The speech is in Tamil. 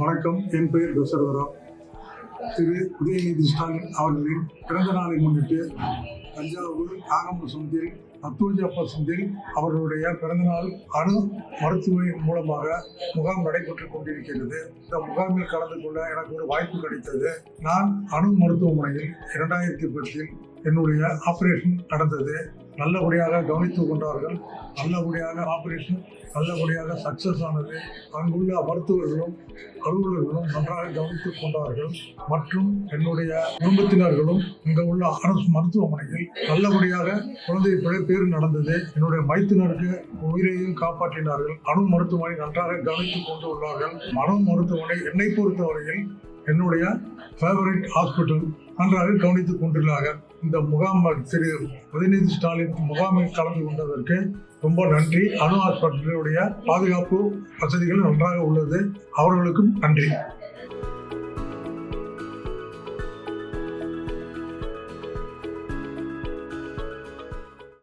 வணக்கம். என் பெயர் தசரதரா. திரு உதயநிதி ஸ்டாலின் அவர்களின் பிறந்த நாளை முன்னிட்டு தஞ்சாவூர் நாகம்பு சந்தில் அத்தூஜப்பா சந்தில் அவர்களுடைய பிறந்தநாள் அணு மருத்துவ மூலமாக முகாம் நடைபெற்றுக் கொண்டிருக்கிறது. இந்த முகாமில் கலந்து கொள்ள எனக்கு ஒரு வாய்ப்பு கிடைத்தது. நான் அணு மருத்துவமனையில் இரண்டாயிரத்தி பத்தில் என்னுடைய ஆபரேஷன் நடந்தது. நல்லபடியாக கவனித்துக் கொண்டார்கள். நல்லபடியாக ஆபரேஷன் நல்லபடியாக சக்சஸ் ஆனது. அங்குள்ள மருத்துவர்களும் அலுவலர்களும் நன்றாக கவனித்துக் கொண்டார்கள். மற்றும் என்னுடைய குடும்பத்தினர்களும் இங்கு உள்ள அரசு மருத்துவமனையில் நல்லபடியாக குழந்தை பிழைப்பேறு பேர் நடந்தது. என்னுடைய மைத்தினருக்கு உயிரையும் காப்பாற்றினார்கள். அணு மருத்துவமனை நன்றாக கவனித்துக் கொண்டு உள்ளார்கள். அணு மருத்துவமனை என்னை பொறுத்தவரையில் என்னுடைய ஃபேவரட் ஹாஸ்பிட்டல் நன்றாக கவனித்துக் கொண்டுள்ளார்கள். இந்த முகாம் திரு உதயநிதி ஸ்டாலின் முகாமில் கலந்து கொண்டதற்கு ரொம்ப நன்றி. அணு ஹாஸ்பிட்டலுடைய பாதுகாப்பு வசதிகள் நன்றாக உள்ளது. அவர்களுக்கும் நன்றி.